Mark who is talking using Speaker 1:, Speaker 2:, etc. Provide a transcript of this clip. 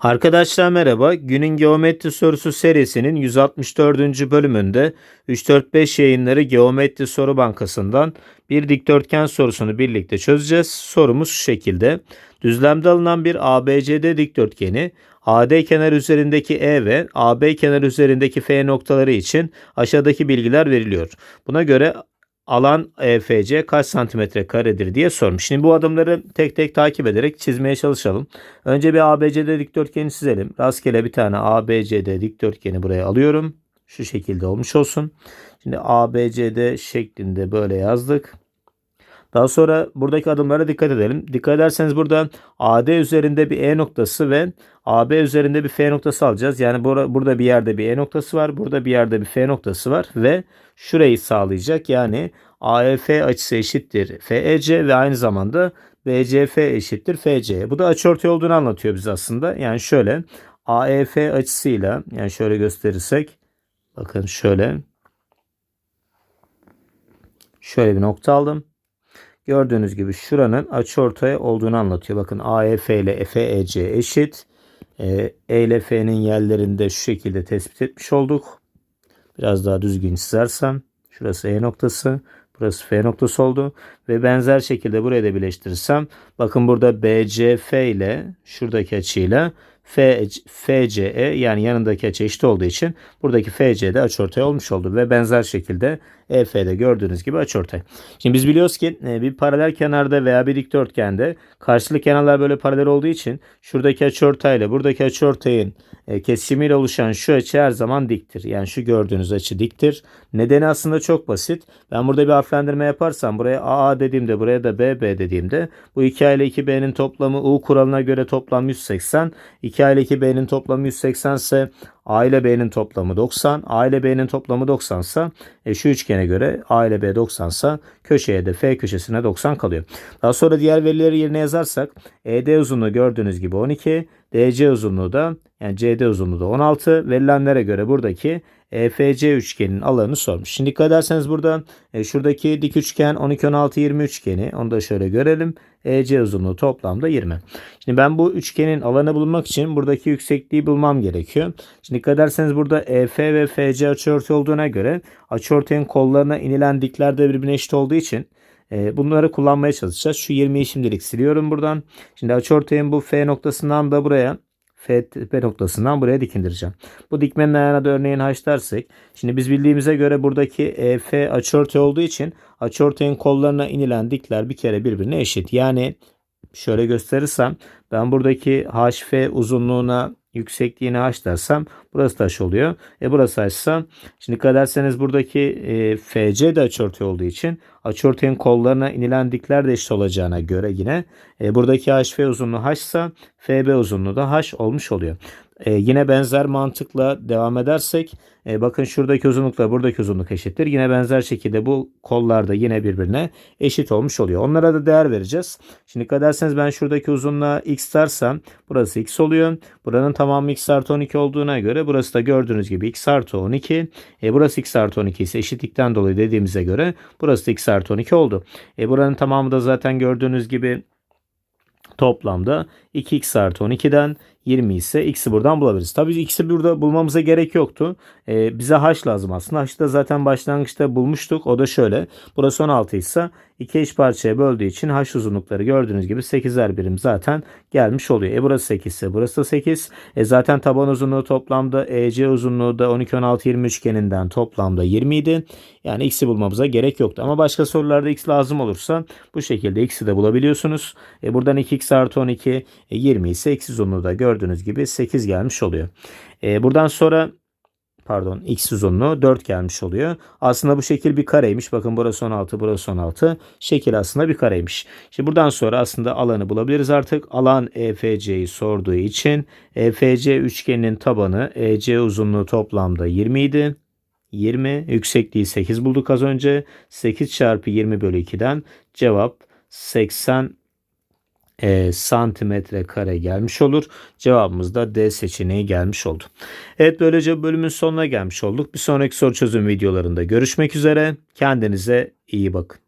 Speaker 1: Arkadaşlar merhaba. Günün geometri sorusu serisinin 164. bölümünde 345 yayınları geometri soru bankasından bir dikdörtgen sorusunu birlikte çözeceğiz. Sorumuz şu şekilde. Düzlemde alınan bir ABCD dikdörtgeni AD kenar üzerindeki E ve AB kenar üzerindeki F noktaları için aşağıdaki bilgiler veriliyor. Buna göre alan EFC kaç santimetre karedir diye sormuş. Şimdi bu adımları tek tek takip ederek çizmeye çalışalım. Önce bir ABCD dikdörtgeni çizelim. Rastgele bir tane ABCD dikdörtgeni buraya alıyorum. Şu şekilde olmuş olsun. Şimdi ABCD şeklinde böyle yazdık. Daha sonra buradaki adımlara dikkat edelim. Dikkat ederseniz burada AD üzerinde bir E noktası ve AB üzerinde bir F noktası alacağız. Yani bura, burada bir yerde bir E noktası var. Burada bir yerde bir F noktası var. Ve şurayı sağlayacak. Yani AEF açısı eşittir FEC ve aynı zamanda BCF eşittir FC. Bu da açıortay olduğunu anlatıyor bize aslında. Yani şöyle AEF açısıyla yani şöyle gösterirsek bakın şöyle şöyle bir nokta aldım. Gördüğünüz gibi şuranın açıortay olduğunu anlatıyor. Bakın AEF ile FEC eşit. E, e ile F'nin yerlerinde şu şekilde tespit etmiş olduk. Biraz daha düzgün çizersem. Şurası E noktası. Burası F noktası oldu. Ve benzer şekilde buraya da birleştirirsem. Bakın burada BCF ile şuradaki açıyla FCE yani yanındaki açı eşit olduğu için buradaki FC'de açıortay olmuş oldu ve benzer şekilde EF'de gördüğünüz gibi açıortay. Şimdi biz biliyoruz ki e, bir paralel kenarda veya bir dikdörtgende karşılık kenarlar böyle paralel olduğu için şuradaki açıortay ile buradaki açıortayın kesişimiyle oluşan şu açı her zaman diktir. Yani şu gördüğünüz açı diktir. Nedeni aslında çok basit. Ben burada bir harflendirme yaparsam buraya AA dediğimde buraya da BB dediğimde bu 2A ile 2B'nin toplamı U kuralına göre toplam 180. 2A ile 2B'nin toplamı 180 ise A ile B'nin toplamı 90. A ile B'nin toplamı 90 ise e, şu üçgene göre A ile B 90 ise köşeye de F köşesine 90 kalıyor. Daha sonra diğer verileri yerine yazarsak ED uzunluğu gördüğünüz gibi 12. DC uzunluğu da yani CD uzunluğu da 16. Verilenlere göre buradaki EFC üçgenin alanını sormuş. Şimdi dikkat ederseniz burada e, şuradaki dik üçgen 12 16 20 üçgeni onu da şöyle görelim. EC uzunluğu toplamda 20. Şimdi ben bu üçgenin alanı bulmak için buradaki yüksekliği bulmam gerekiyor. Şimdi dikkat ederseniz burada EF ve FC açıortay olduğuna göre açıortayın kollarına inilen dikler de birbirine eşit olduğu için e, bunları kullanmaya çalışacağız. Şu 20'yi şimdilik siliyorum buradan. Şimdi açıortayın bu F noktasından da buraya F noktasından buraya dikindireceğim. Bu dikmenin ayağına da örneğin H. Şimdi biz bildiğimize göre buradaki EF açıortay olduğu için açıortayın kollarına inilen dikler bir kere birbirine eşit. Yani şöyle gösterirsem ben buradaki HF uzunluğuna yüksekliğine h dersem burası da h oluyor. E burası h ise şimdi dikkat ederseniz buradaki e, FC de açıortay olduğu için açıortayın kollarına inilen dikler de eşit olacağına göre yine e, buradaki HF uzunluğu h ise FB uzunluğu da h olmuş oluyor. E, yine benzer mantıkla devam edersek e, bakın şuradaki uzunlukla buradaki uzunluk eşittir. Yine benzer şekilde bu kollar da yine birbirine eşit olmuş oluyor. Onlara da değer vereceğiz. Şimdi dikkat ederseniz ben şuradaki uzunluğa x dersem burası x oluyor. Buranın tamamı x artı 12 olduğuna göre burası da gördüğünüz gibi x artı 12. E, burası x artı 12 ise eşitlikten dolayı dediğimize göre burası da x artı 12 oldu. E, buranın tamamı da zaten gördüğünüz gibi toplamda 2x artı 12'den 20 ise x'i buradan bulabiliriz. Tabii x'i burada bulmamıza gerek yoktu. Ee, bize h lazım aslında. H'ı da zaten başlangıçta bulmuştuk. O da şöyle. Burası 16 ise 2 eş parçaya böldüğü için h uzunlukları gördüğünüz gibi 8'er birim zaten gelmiş oluyor. E burası 8 ise burası da 8. E zaten taban uzunluğu toplamda EC uzunluğu da 12 16 20 üçgeninden toplamda 20 idi. Yani x'i bulmamıza gerek yoktu. Ama başka sorularda x lazım olursa bu şekilde x'i de bulabiliyorsunuz. E buradan 2x artı 12 e 20 ise x uzunluğu da gördüğünüz gibi 8 gelmiş oluyor. E buradan sonra pardon x uzunluğu 4 gelmiş oluyor. Aslında bu şekil bir kareymiş. Bakın burası 16 burası 16. Şekil aslında bir kareymiş. Şimdi buradan sonra aslında alanı bulabiliriz artık. Alan EFC'yi sorduğu için EFC üçgeninin tabanı EC uzunluğu toplamda 20 idi. 20 yüksekliği 8 bulduk az önce. 8 çarpı 20 bölü 2'den cevap 80 e, santimetre kare gelmiş olur. Cevabımız da D seçeneği gelmiş oldu. Evet böylece bölümün sonuna gelmiş olduk. Bir sonraki soru çözüm videolarında görüşmek üzere. Kendinize iyi bakın.